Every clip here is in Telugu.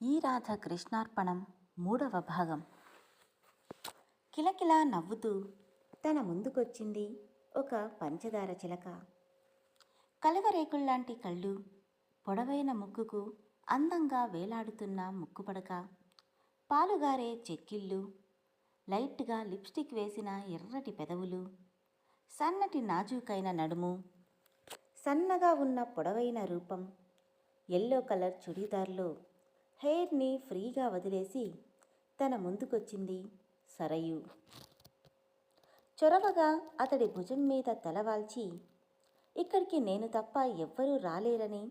ఈ రాధ కృష్ణార్పణం మూడవ భాగం. కిలకిలా నవ్వుతూ తన ముందుకొచ్చింది ఒక పంచదార చిలక. కలవరేకుల్లాంటి కళ్ళు పొడవైన ముక్కుకు అందంగా వేలాడుతున్న ముక్కుపడక పాలుగారే చెక్కిళ్ళు లైట్గా లిప్స్టిక్ వేసిన ఎర్రటి పెదవులు సన్నటి నాజూకైన నడుము సన్నగా ఉన్న పొడవైన రూపం ఎల్లో కలర్ చుడీదార్లో హెయిర్ని ఫ్రీగా వదిలేసి తన ముందుకొచ్చింది సరయు. చొరవగా అతడి భుజం మీద తలవాల్చి ఇక్కడికి నేను తప్ప ఎవ్వరూ రాలేరని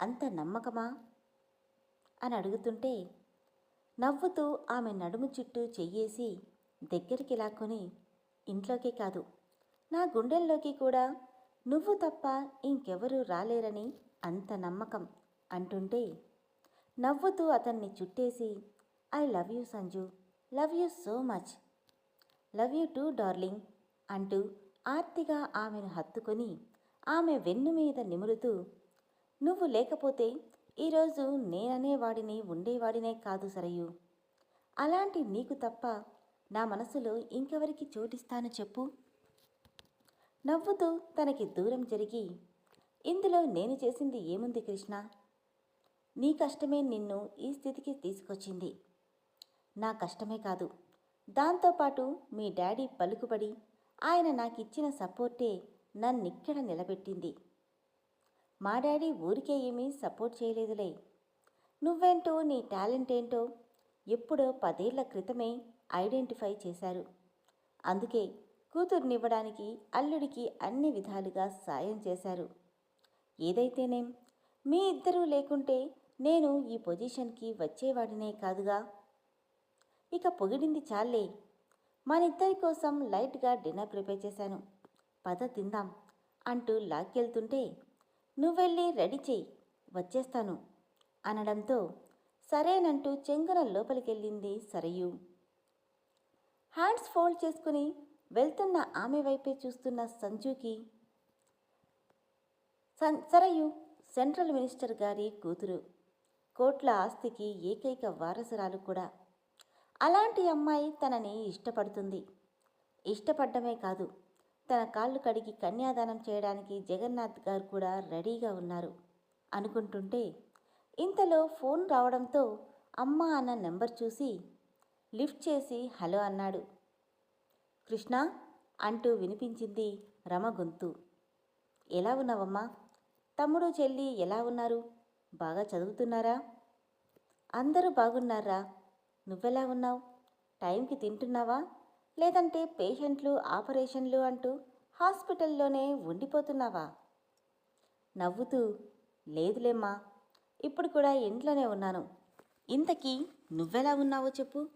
అంత నమ్మకమా? అని అడుగుతుంటే నవ్వుతూ ఆమె నడుము చుట్టూ చెయ్యేసి దగ్గరికి లాక్కొని ఇంట్లోకే కాదు నా గుండెల్లోకి కూడా నువ్వు తప్ప ఇంకెవరూ రాలేరని అంత నమ్మకం అంటుంటే నవ్వుతూ అతన్ని చుట్టేసి I love you Sanju love you so much. Love you too darling అంటూ ఆర్తిగా ఆమెను హత్తుకొని ఆమె వెన్ను మీద నిమురుతూ నువ్వు లేకపోతే ఈరోజు నేననేవాడిని ఉండేవాడినే కాదు సరయు. అలాంటి నీకు తప్ప నా మనసులో ఇంకెవరికి చోటిస్తాను చెప్పు. నవ్వుతూ తనకి దూరం జరిగి ఇందులో నేను చేసింది ఏముంది కృష్ణ? నీ కష్టమే నిన్ను ఈ స్థితికి తీసుకొచ్చింది. నా కష్టమే కాదు. దాంతోపాటు మీ డాడీ పలుకుబడి ఆయన నాకు ఇచ్చిన సపోర్టే నన్నిక్కడ నిలబెట్టింది. మా డాడీ ఊరికే ఏమీ సపోర్ట్ చేయలేదులే. నువ్వేంటో నీ టాలెంట్ ఏంటో ఎప్పుడో పదేళ్ళ క్రితమే ఐడెంటిఫై చేశారు. అందుకే కూతుర్నివ్వడానికి అల్లుడికి అన్ని విధాలుగా సాయం చేశారు. ఏదైతేనేం మీ ఇద్దరూ లేకుంటే నేను ఈ పొజిషన్కి వచ్చేవాడినే కాదుగా. ఇక పొగిడింది చాలే మనిద్దరి కోసం లైట్గా డిన్నర్ ప్రిపేర్ చేశాను. పద తిందాం అంటూ లాక్కెళ్తుంటే నువ్వెళ్ళి రెడీ చేయి వచ్చేస్తాను అనడంతో సరేనంటూ చెంగున లోపలికెళ్ళింది సరయు. హ్యాండ్స్ ఫోల్డ్ చేసుకుని వెళ్తున్న ఆమె వైపే చూస్తున్న సంజుకి సన్ సరయు సెంట్రల్ మినిస్టర్ గారి కూతురు. కోట్ల ఆస్తికి ఏకైక వారసురాలు కూడా. అలాంటి అమ్మాయి తనని ఇష్టపడుతుంది. ఇష్టపడ్డమే కాదు తన కాళ్ళు కడిగి కన్యాదానం చేయడానికి జగన్నాథ్ గారు కూడా రెడీగా ఉన్నారు అనుకుంటుంటే ఇంతలో ఫోన్ రావడంతో అమ్మ అన్న నెంబర్ చూసి లిఫ్ట్ చేసి హలో అన్నాడు. కృష్ణ అంటూ వినిపించింది రమ గొంతు ఎలా ఉన్నావమ్మా? తమ్ముడు చెల్లి ఎలా ఉన్నారు? బాగా చదువుతున్నారా? అందరూ బాగున్నారా? నువ్వెలా ఉన్నావు? టైంకి తింటున్నావా? లేదంటే పేషెంట్లు ఆపరేషన్లు అంటూ హాస్పిటల్లోనే ఉండిపోతున్నావా? నవ్వుతూ లేదులేమ్మా ఇప్పుడు కూడా ఇంట్లోనే ఉన్నాను. ఇంతకీ నువ్వెలా ఉన్నావో చెప్పు.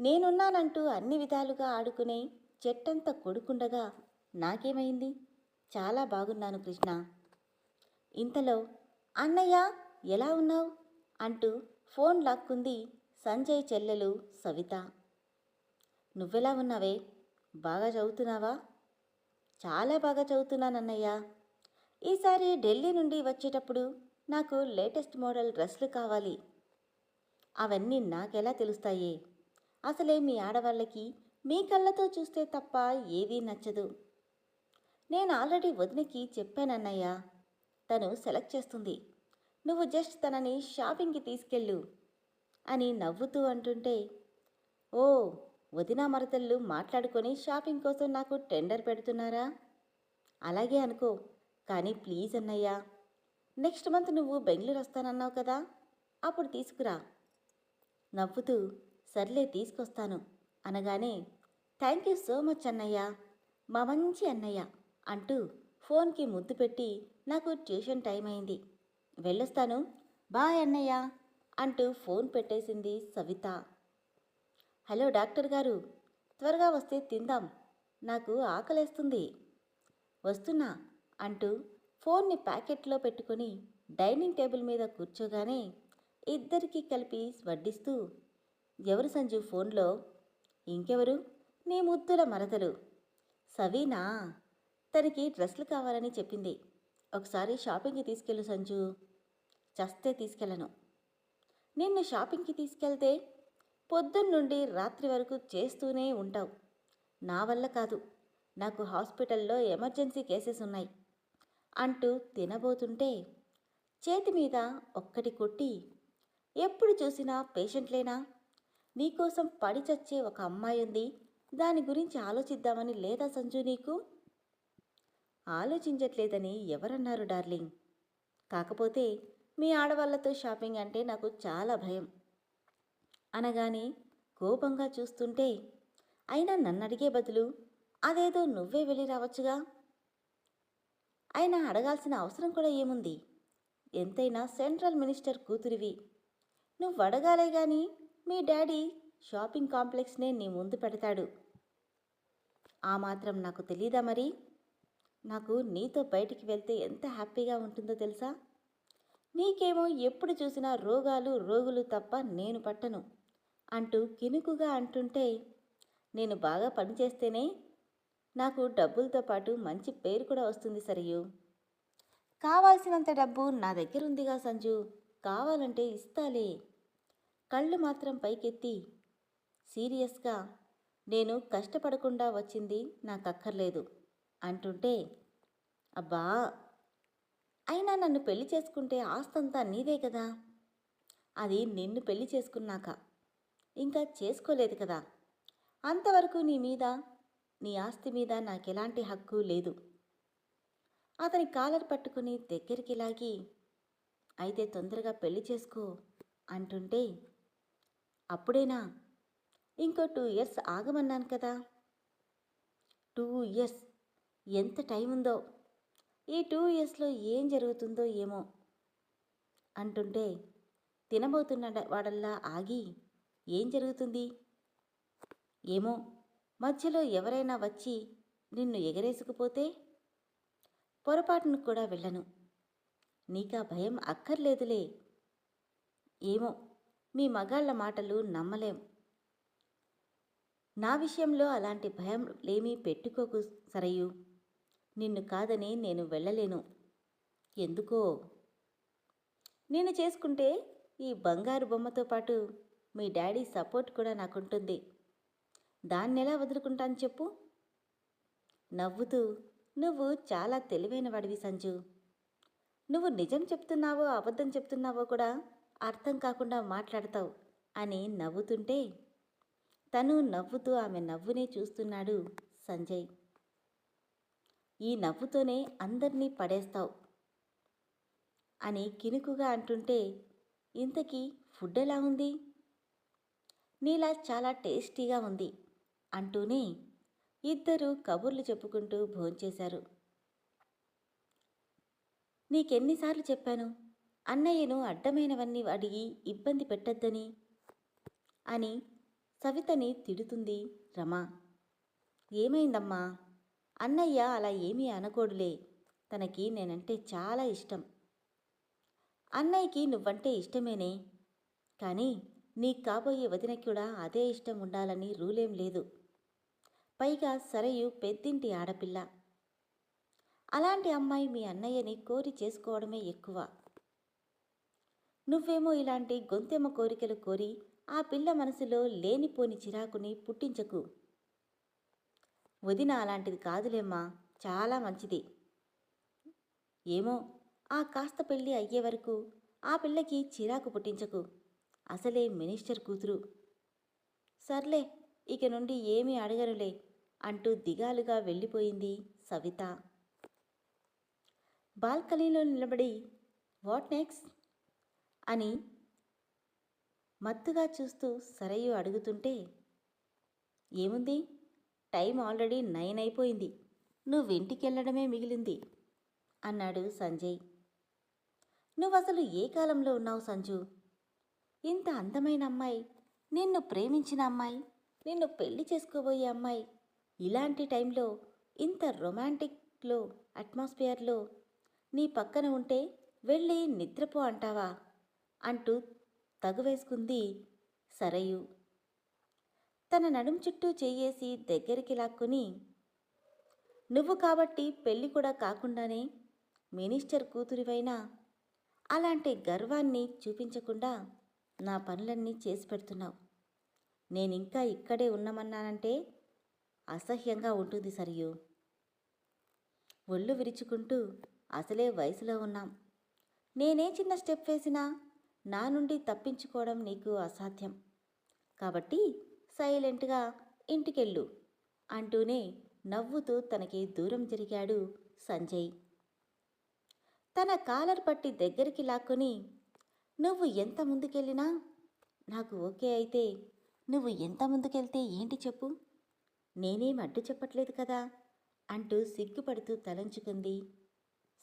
నేనున్నానంటూ అన్ని విధాలుగా ఆడుకునే చెట్టంత కొడుకుండగా నాకేమైంది? చాలా బాగున్నాను కృష్ణ. ఇంతలో అన్నయ్య ఎలా ఉన్నావు? అంటూ ఫోన్ లాక్కుంది సంజయ్ చెల్లెలు సవిత. నువ్వెలా ఉన్నావే? బాగా చదువుతున్నావా? చాలా బాగా చదువుతున్నానన్నయ్య ఈసారి ఢిల్లీ నుండి వచ్చేటప్పుడు నాకు లేటెస్ట్ మోడల్ డ్రెస్లు కావాలి. అవన్నీ నాకెలా తెలుస్తాయే? అసలే మీ ఆడవాళ్ళకి మీ కళ్ళతో చూస్తే తప్ప ఏదీ నచ్చదు. నేను ఆల్రెడీ వదినకి చెప్పానన్నయ్య తను సెలెక్ట్ చేస్తుంది. నువ్వు జస్ట్ తనని షాపింగ్కి తీసుకెళ్ళు అని నవ్వుతూ అంటుంటే ఓ వదిన మరతళ్ళు మాట్లాడుకొని షాపింగ్ కోసం నాకు టెండర్ పెడుతున్నారా? అలాగే అనుకో కానీ ప్లీజ్ అన్నయ్యా నెక్స్ట్ మంత్ నువ్వు బెంగళూరు వస్తానన్నావు కదా అప్పుడు తీసుకురా. నవ్వుతూ సర్లే తీసుకొస్తాను. అనగానే థ్యాంక్ యూ సో మచ్ అన్నయ్య మా మంచి అన్నయ్య అంటూ ఫోన్కి ముద్దు పెట్టి నాకు ట్యూషన్ టైం అయింది. వెళ్ళొస్తాను. బాయ్ అన్నయ్య అంటూ ఫోన్ పెట్టేసింది సవిత. హలో డాక్టర్ గారు త్వరగా వస్తే తిందాం. నాకు ఆకలేస్తుంది. వస్తున్నా అంటూ ఫోన్ని ప్యాకెట్లో పెట్టుకొని డైనింగ్ టేబుల్ మీద కూర్చోగానే ఇద్దరికీ కలిపి వడ్డిస్తూ ఎవరు సంజు ఫోన్లో? ఇంకెవరు? నీ ముద్దుల మరదలు. సవీనా? తనకి డ్రెస్సులు కావాలని చెప్పింది. ఒకసారి షాపింగ్కి తీసుకెళ్ళు సంజు. చస్తే తీసుకెళ్ళను. నిన్ను షాపింగ్కి తీసుకెళ్తే పొద్దున్నుండి రాత్రి వరకు చేస్తూనే ఉంటావు. నా వల్ల కాదు. నాకు హాస్పిటల్లో ఎమర్జెన్సీ కేసెస్ ఉన్నాయి. అంటూ తినబోతుంటే చేతి మీద ఒక్కటి కొట్టి ఎప్పుడు చూసినా పేషెంట్లేనా? నీకోసం పడి చచ్చే ఒక అమ్మాయి ఉంది దాని గురించి ఆలోచిద్దామని లేదా సంజు నీకు? ఆలోచించట్లేదని ఎవరన్నారు డార్లింగ్? కాకపోతే మీ ఆడవాళ్ళతో షాపింగ్ అంటే నాకు చాలా భయం. అనగానే కోపంగా చూస్తుంటే అయినా నన్ను అడిగే బదులు అదేదో నువ్వే వెళ్ళి రావచ్చుగా? అయినా అడగాల్సిన అవసరం కూడా ఏముంది? ఎంతైనా సెంట్రల్ మినిస్టర్ కూతురివి. నువ్వు అడగాలే గాని మీ డాడీ షాపింగ్ కాంప్లెక్స్నే నీ ముందు పెడతాడు. ఆ మాత్రం నాకు తెలీదా మరి? నాకు నీతో బయటికి వెళ్తే ఎంత హ్యాపీగా ఉంటుందో తెలుసా? నీకేమో ఎప్పుడు చూసినా రోగాలు రోగులు తప్ప నేను పట్టను అంటూ కినుకుగా అంటుంటే నేను బాగా పనిచేస్తేనే నాకు డబ్బులతో పాటు మంచి పేరు కూడా వస్తుంది సరియు. కావాల్సినంత డబ్బు నా దగ్గర ఉందిగా సంజు. కావాలంటే ఇస్తాలే. కళ్ళు మాత్రం పైకెత్తి సీరియస్గా నేను కష్టపడకుండా వచ్చింది నాకు అక్కర్లేదు అంటుంటే అబ్బా అయినా నన్ను పెళ్ళి చేసుకుంటే ఆస్తంతా నీదే కదా. అది నిన్ను పెళ్ళి చేసుకున్నాక. ఇంకా చేసుకోలేదు కదా. అంతవరకు నీ మీద నీ ఆస్తి మీద నాకెలాంటి హక్కు లేదు. అతని కాలర్ పట్టుకుని దగ్గరికి లాగి అయితే తొందరగా పెళ్ళి చేసుకో అంటుంటే అప్పుడేనా? ఇంకో టూ ఇయర్స్ ఆగమన్నాను కదా. టూ ఇయర్స్ ఎంత టైం ఉందో ఈ టూ ఇయర్స్లో ఏం జరుగుతుందో ఏమో అంటుంటే తినబోతున్న వాడల్లా ఆగి ఏం జరుగుతుంది? ఏమో మధ్యలో ఎవరైనా వచ్చి నిన్ను ఎగరేసుకుపోతే పొరపాటును కూడా వెళ్ళను. నీకా భయం అక్కర్లేదులే. ఏమో మీ మగాళ్ళ మాటలు నమ్మలేం. నా విషయంలో అలాంటి భయం లేమీ పెట్టుకోకు సరయు. నిన్ను కాదని నేను వెళ్ళలేను. ఎందుకో? నేను చేసుకుంటే ఈ బంగారు బొమ్మతో పాటు మీ డాడీ సపోర్ట్ కూడా నాకుంటుంది. దాన్ని ఎలా వదులుకుంటాను చెప్పు? నవ్వుతూ నువ్వు చాలా తెలివైన వాడివి సంజు. నువ్వు నిజం చెప్తున్నావో అబద్ధం చెప్తున్నావో కూడా అర్థం కాకుండా మాట్లాడతావు అని నవ్వుతుంటే తను నవ్వుతూ ఆమె నవ్వునే చూస్తున్నాడు సంజయ్. ఈ నవ్వుతోనే అందర్నీ పడేస్తావు? అని కినుకుగా అంటుంటే ఇంతకీ ఫుడ్ ఎలా ఉంది? నీలా చాలా టేస్టీగా ఉంది అంటూనే ఇద్దరూ కబుర్లు చెప్పుకుంటూ భోంచేశారు. నీకెన్నిసార్లు చెప్పాను అన్నయ్యను అడ్డమైనవన్నీ అడిగి ఇబ్బంది పెట్టొద్దని? అని సవితని తిడుతుంది రమ. ఏమైందమ్మా? అన్నయ్య అలా ఏమీ అనకూడలే. తనకి నేనంటే చాలా ఇష్టం. అన్నయ్యకి నువ్వంటే ఇష్టమేనే. కానీ నీకు కాబోయే వదినకి కూడా అదే ఇష్టం ఉండాలని రూలేం లేదు. పైగా సరయు పెద్దింటి ఆడపిల్ల. అలాంటి అమ్మాయి మీ అన్నయ్యని కోరి చేసుకోవడమే ఎక్కువ. నువ్వేమో ఇలాంటి గొంతెమ్మ కోరికలు కోరి ఆ పిల్ల మనసులో లేనిపోని చిరాకుని పుట్టించకు. వదిన అలాంటిది కాదులేమ్మా చాలా మంచిది. ఏమో ఆ కాస్త పెళ్ళి అయ్యే వరకు ఆ పిల్లకి చిరాకు పుట్టించకు. అసలే మినిస్టర్ కూతురు. సర్లే ఇక నుండి ఏమీ అడగనులే అంటూ దిగాలుగా వెళ్ళిపోయింది సవిత. బాల్కనీలో నిలబడి వాట్ నెక్స్ట్ అని మత్తుగా చూస్తూ సరయు అడుగుతుంటే ఏముంది? టైం ఆల్రెడీ నైన్ అయిపోయింది. నువ్వు ఇంటికెళ్ళడమే మిగిలింది అన్నాడు సంజయ్. నువ్వసలు ఏ కాలంలో ఉన్నావు సంజు? ఇంత అందమైన అమ్మాయి నిన్ను ప్రేమించిన అమ్మాయి నిన్ను పెళ్ళి చేసుకోబోయే అమ్మాయి ఇలాంటి టైంలో ఇంత రొమాంటిక్లో అట్మాస్ఫియర్లో నీ పక్కన ఉంటే వెళ్ళి నిద్రపో అంటావా? అంటూ తగువేసుకుంది సరయు. తన నడుం చుట్టూ చేయేసి దగ్గరికి లాక్కుని నువ్వు కాబట్టి పెళ్ళి కూడా కాకుండానే మినిస్టర్ కూతురివైనా అలాంటి గర్వాన్ని చూపించకుండా నా పనులన్నీ చేసి పెడుతున్నావు. నేనింకా ఇక్కడే ఉన్నామన్నానంటే అసహ్యంగా ఉంటుంది సరియు ఒళ్ళు విరుచుకుంటూ అసలే వయసులో ఉన్నాం. నేనే చిన్న స్టెప్ వేసినా నా నుండి తప్పించుకోవడం నీకు అసాధ్యం. కాబట్టి సైలెంట్గా ఇంటికెళ్ళు అంటూనే నవ్వుతూ తనకి దూరం జరిగాడు సంజయ్. తన కాలర్ పట్టి దగ్గరికి లాక్కొని నువ్వు ఎంత ముందుకెళ్ళినా నాకు ఓకే అయితే నువ్వు ఎంత ముందుకెళ్తే ఏంటి చెప్పు? నేనేం అడ్డు చెప్పట్లేదు కదా? అంటూ సిగ్గుపడుతూ తలంచుకుంది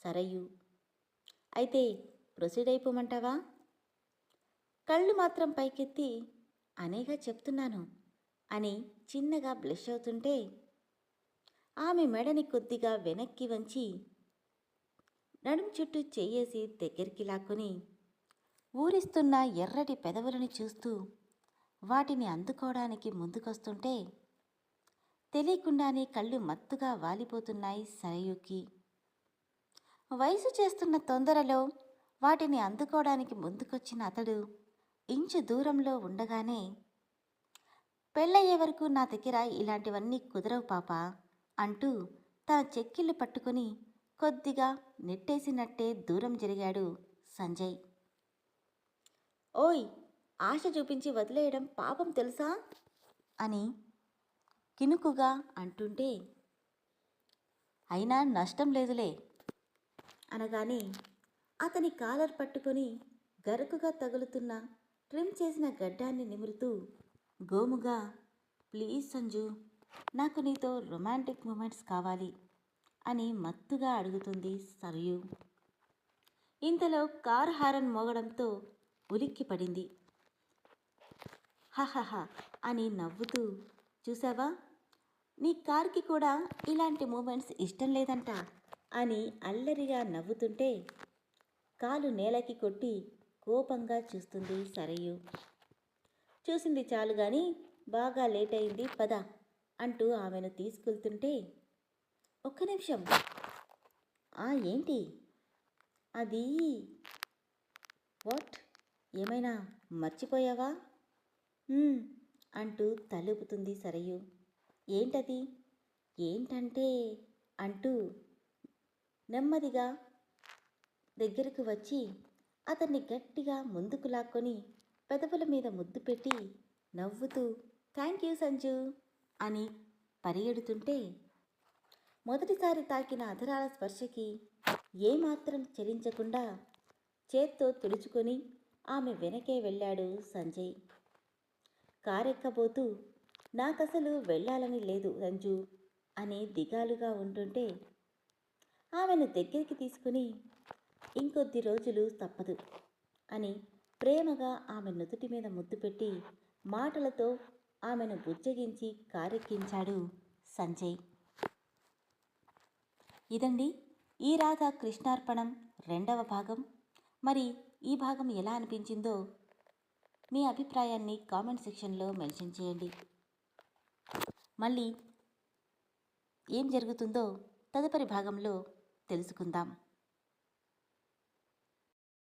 సరయు. అయితే ప్రొసీడ్ అయిపోమంటావా? కళ్ళు మాత్రం పైకెత్తి అనేగా చెప్తున్నాను. అని చిన్నగా బ్లష్ అవుతుంటే ఆమె మెడని కొద్దిగా వెనక్కి వంచి నడుం చుట్టూ చెయ్యేసి దగ్గరికి లాక్కొని ఊరిస్తున్న ఎర్రటి పెదవులను చూస్తూ వాటిని అందుకోవడానికి ముందుకొస్తుంటే తెలియకుండానే కళ్ళు మత్తుగా వాలిపోతున్నాయి సరయుకి. వయసు చేస్తున్న తొందరలో వాటిని అందుకోవడానికి ముందుకొచ్చిన అతడు ఇంచు దూరంలో ఉండగానే పెళ్ళయ్యే వరకు నా దగ్గర ఇలాంటివన్నీ కుదరవు పాప అంటూ తన చెక్కిళ్ళు పట్టుకొని కొద్దిగా నెట్టేసినట్టే దూరం జరిగాడు సంజయ్. ఓయ్ ఆశ చూపించి వదిలేయడం పాపం తెలుసా? అని కినుకుగా అంటుంటే అయినా నష్టం లేదులే అనగానే అతని కాలర్ పట్టుకొని గరుకుగా తగులుతున్న ట్రిమ్ చేసిన గడ్డాన్ని నిమురుతూ గోముగా ప్లీజ్ సంజు నాకు నీతో రొమాంటిక్ మూమెంట్స్ కావాలి అని మత్తుగా అడుగుతుంది సర్యు. ఇంతలో కార్ హారన్ మోగడంతో ఉలిక్కి పడింది. హహహ అని నవ్వుతూ చూసావా? నీ కార్కి కూడా ఇలాంటి మూమెంట్స్ ఇష్టం లేదంట అని అల్లరిగా నవ్వుతుంటే కాలు నేలకి కొట్టి కోపంగా చూస్తుంది సరయు. చూసింది చాలు గాని బాగా లేట్ అయింది పద అంటూ ఆమెను తీసుకెళ్తుంటే ఒక్క నిమిషం. ఆ ఏంటి? అది వాట్? ఏమైనా మర్చిపోయావా? అంటూ తలుపుతుంది సరయు. ఏంటది? ఏంటంటే అంటూ నెమ్మదిగా దగ్గరకు వచ్చి అతన్ని గట్టిగా ముందుకు లాక్కొని పెదవుల మీద ముద్దు పెట్టి నవ్వుతూ థ్యాంక్ యూ సంజు అని పరిగెడుతుంటే మొదటిసారి తాకిన అధరాల స్పర్శకి ఏమాత్రం చలించకుండా చేత్తో తుడుచుకొని ఆమె వెనకే వెళ్ళాడు సంజయ్. కారెక్కబోతూ నాకసలు వెళ్ళాలని లేదు సంజు అని దిగాలుగా ఉంటుంటే ఆమెను దగ్గరికి తీసుకుని ఇంకొద్ది రోజులు తప్పదు అని ప్రేమగా ఆమె నుదుటి మీద ముద్దు పెట్టి మాటలతో ఆమెను బుజ్జగించి కారెక్కించాడు సంజయ్. ఇదండి ఈ రాధ కృష్ణార్పణం రెండవ భాగం. మరి ఈ భాగం ఎలా అనిపించిందో మీ అభిప్రాయాన్ని కామెంట్ సెక్షన్లో మెన్షన్ చేయండి. మళ్ళీ ఏం జరుగుతుందో తదుపరి భాగంలో తెలుసుకుందాం.